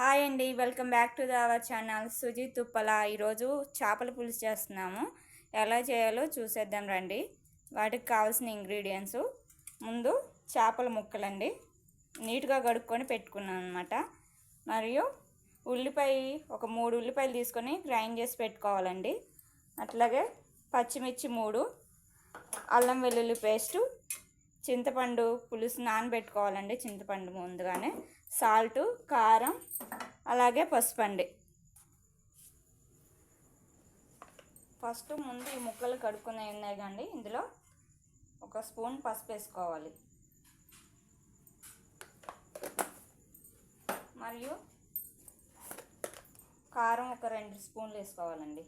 Hi అండి welcome back to our channel Sujith Thuppala. ఈరోజు చేపల పులుసు చేస్తున్నాము. ఎలా చేయాలో చూసేద్దాం రండి. వాటికి కావాల్సిన ఇంగ్రీడియంట్స్. ముందు చేపల ముక్కలండి. నీట్గా కడుక్కొని పెట్టుకున్నాను అనమాట మరియు ఉల్లిపాయ ఒక మూడు ఉల్లిపాయలు తీసుకొని గ్రైండ్ చేసి పెట్టుకోవాలండి. అట్లాగే పచ్చిమిర్చి మూడు అల్లం వెల్లుల్లి పేస్టు చింతపండు పులుసు నానబెట్టుకోవాలండి చింతపండు ముందుగానే. సాల్ట్ కారం అలాగే పసుపు అండి ఫస్ట్ ముందు ఈ ముక్కలు కడుక్కునే ఉన్నాయి కండి. ఇందులో ఒక స్పూన్ పసుపు వేసుకోవాలి. మరియు కారం ఒక రెండు స్పూన్లు వేసుకోవాలండి.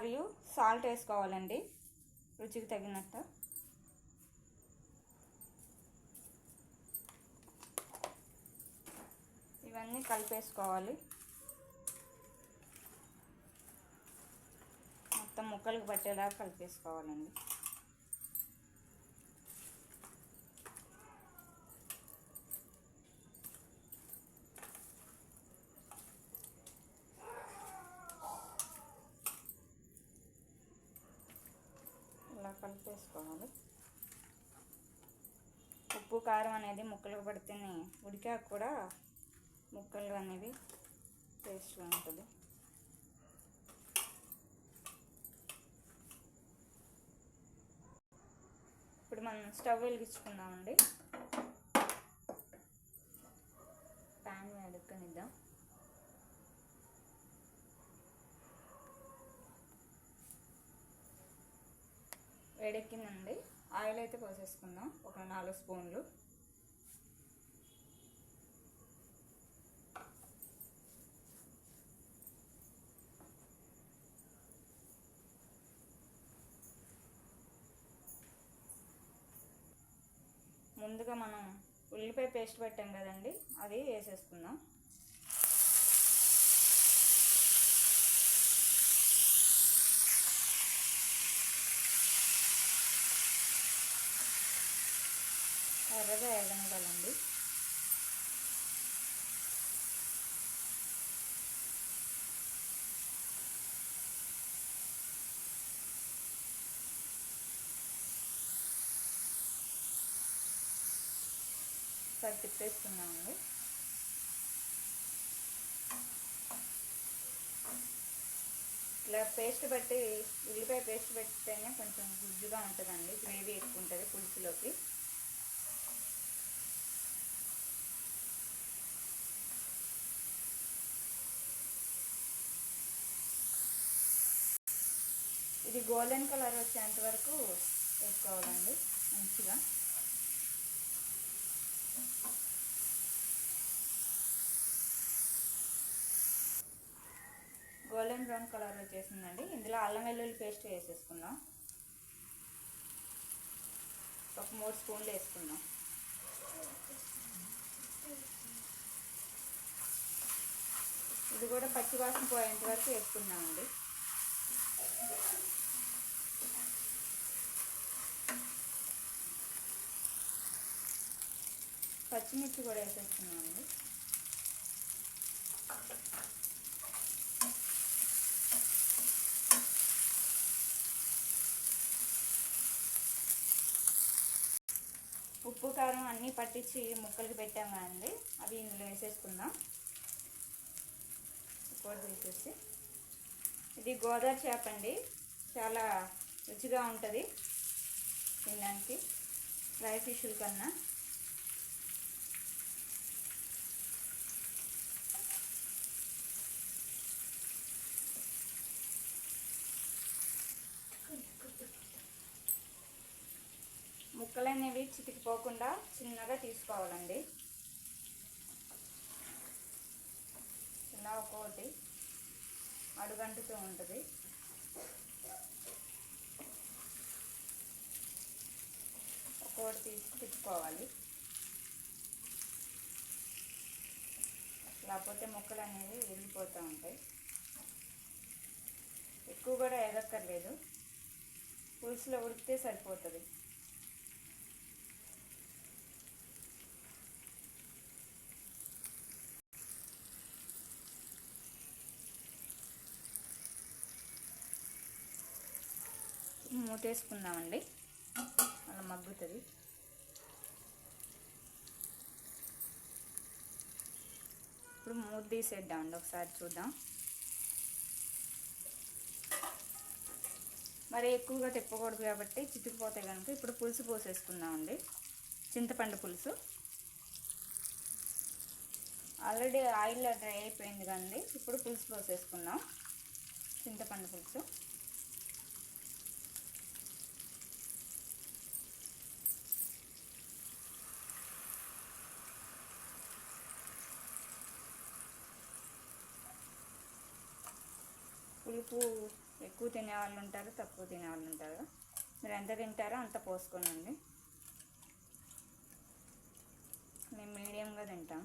మరియు సాల్ట్ వేసుకోవాలండి రుచికి తగినట్టు. ఇవన్నీ కలిపేసుకోవాలి. మొత్తం ముక్కలకు పట్టేలా కలిపేసుకోవాలండి ఇలా కలిపేసుకోవాలి. ఉప్పు కారం అనేది ముక్కలకు పడితేనే ఉడికాక కూడా ముక్కలు అనేవి టేస్ట్గా ఉంటుంది. ఇప్పుడు మనం స్టవ్ వెలిగించుకుందామండి. ప్యాన్ వేడుకనిద్దాం వేడెక్కిందండి. ఆయిల్ అయితే పోసేసుకుందాం. ఒక నాలుగు స్పూన్లు. ముందుగా మనం ఉల్లిపాయ పేస్ట్ పెట్టాం కదండి అది వేసేసుకుందాం. ఎర్రగా వేగనివ్వాలండి ఒకసారి తిప్పేస్తున్నామండి. ఇట్లా పేస్ట్ బట్టి ఉల్లిపాయ పేస్ట్ పెట్టితేనే కొంచెం గుజ్జుగా ఉంటుందండి. గ్రేవీ ఎక్కువ ఉంటుంది పులుసులోకి. ఇది గోల్డెన్ కలర్ వచ్చేంత వరకు వేసుకోవాలండి మంచిగా. గోల్డెన్ బ్రౌన్ కలర్ వచ్చేసిందండి. ఇందులో అల్లం వెల్లుల్లి పేస్ట్ వేసేసుకుందాం. ఒక మూడు స్పూన్లు వేసుకుందాం. ఇది కూడా పచ్చివాసన పోయేంత వరకు వేసుకుందామండి. పచ్చిమిర్చి కూడా వేసేస్తున్నామండి. ఉప్పు కారం అన్నీ పట్టించి ముక్కలకి పెట్టాం కదండి. అవి ఇందులో వేసేసుకుందాం. కూడా వేసేసి. ఇది గోదావరి చేప అండి. చాలా రుచిగా ఉంటుంది తినడానికి. ఫ్రై ఫిష్ల కన్నా. ముక్కలు అనేవి చితికిపోకుండా చిన్నగా తీసుకోవాలండి. ఇలా ఒక్కోటి అడుగంటుతూ ఉంటుంది. ఒక్కోటి తీసి తిప్పుకోవాలి. లేకపోతే ముక్కలు అనేవి విరిగిపోతూ ఉంటాయి. ఎక్కువ కూడా ఎదక్కర్లేదు పులుసులో ఉడికితే సరిపోతుంది. మూతేసుకుందామండి. అలా మగ్గుతుంది. ఇప్పుడు మూత తీసేద్దామండి ఒకసారి చూద్దాం. మరి ఎక్కువగా తిప్పకూడదు కాబట్టి చితికిపోతాయి కనుక ఇప్పుడు పులుసు పోసేసుకుందామండి. చింతపండు పులుసు. ఆల్రెడీ ఆయిల్ డ్రై అయిపోయింది కానీ ఇప్పుడు పులుసు పోసేసుకుందాం. చింతపండు పులుసు. పులుపు ఎక్కువ తినే వాళ్ళు ఉంటారు తక్కువ తినేవాళ్ళు ఉంటారు? మీరు ఎంత తింటారో అంత పోసుకోనండి. మేము మీడియంగా తింటాం.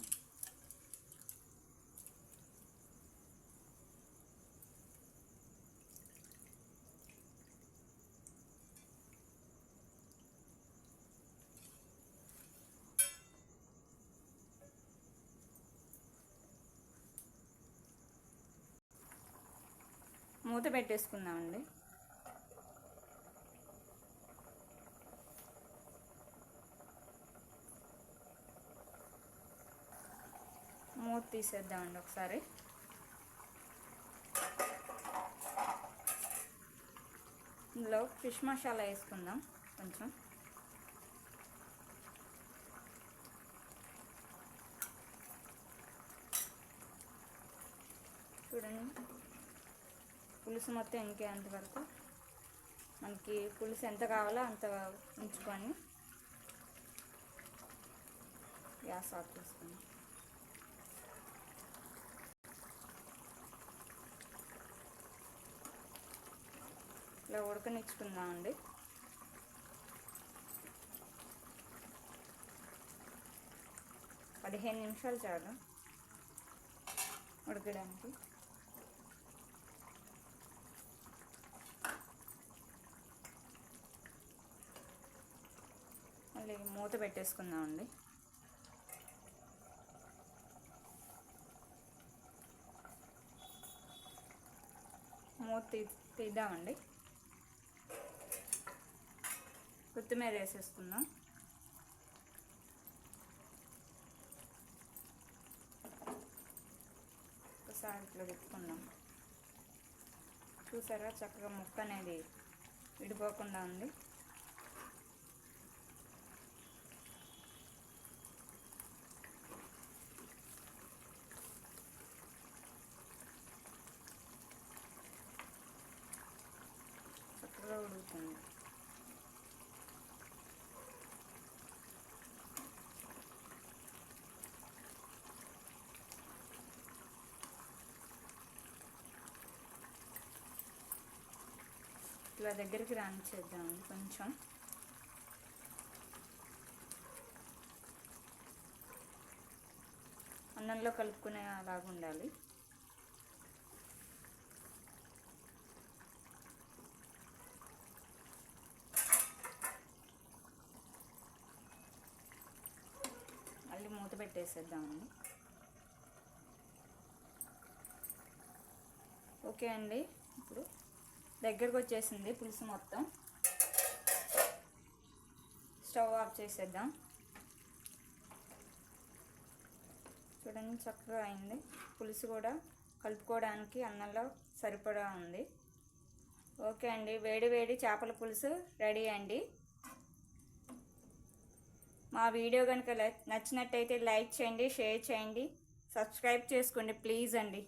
మూత పెట్టేసుకుందామండి. మూత తీసేద్దామండి ఒకసారి. ఇందులో ఫిష్ మసాలా వేసుకుందాం కొంచెం. చూడండి. పులుసు మొత్తం ఇంకేంత వరకు? మనకి పులుసు ఎంత కావాలో అంత ఉంచుకొని గ్యాస్ ఆఫ్ చేసుకుని ఇలా ఉడకనిచ్చుకుందామండి. పదిహేను నిమిషాలు చాలు ఉడకడానికి. మూత పెట్టేసుకుందామండి. మూత తీ తీద్దామండి. కొత్తిమీర వేసేసుకుందాం. ఒకసారి ఇట్లా తిప్పుకుందాం చూసారా? చక్కగా ముక్క అనేది విడిపోకుండా ఉంది చక్కగా ఉడుకుతుంది ఇట్లా దగ్గరికి రానిచ్చేద్దాం కొంచెం. అన్నంలో కలుపుకునే అలాగా ఉండాలి. మళ్ళీ మూత పెట్టేసేద్దామండి ఓకే అండి. ఇప్పుడు దగ్గరకు వచ్చేసింది పులుసు మొత్తం. స్టవ్ ఆఫ్ చేసేద్దాం. చూడండి చక్కగా అయింది. పులుసు కూడా కలుపుకోవడానికి అన్నంలో సరిపడా ఉంది. ఓకే అండి వేడి వేడి చేపల పులుసు రెడీ అండి. మా వీడియో కనుక నచ్చినట్టయితే లైక్ చేయండి షేర్ చేయండి సబ్స్క్రైబ్ చేసుకోండి ప్లీజ్ అండి.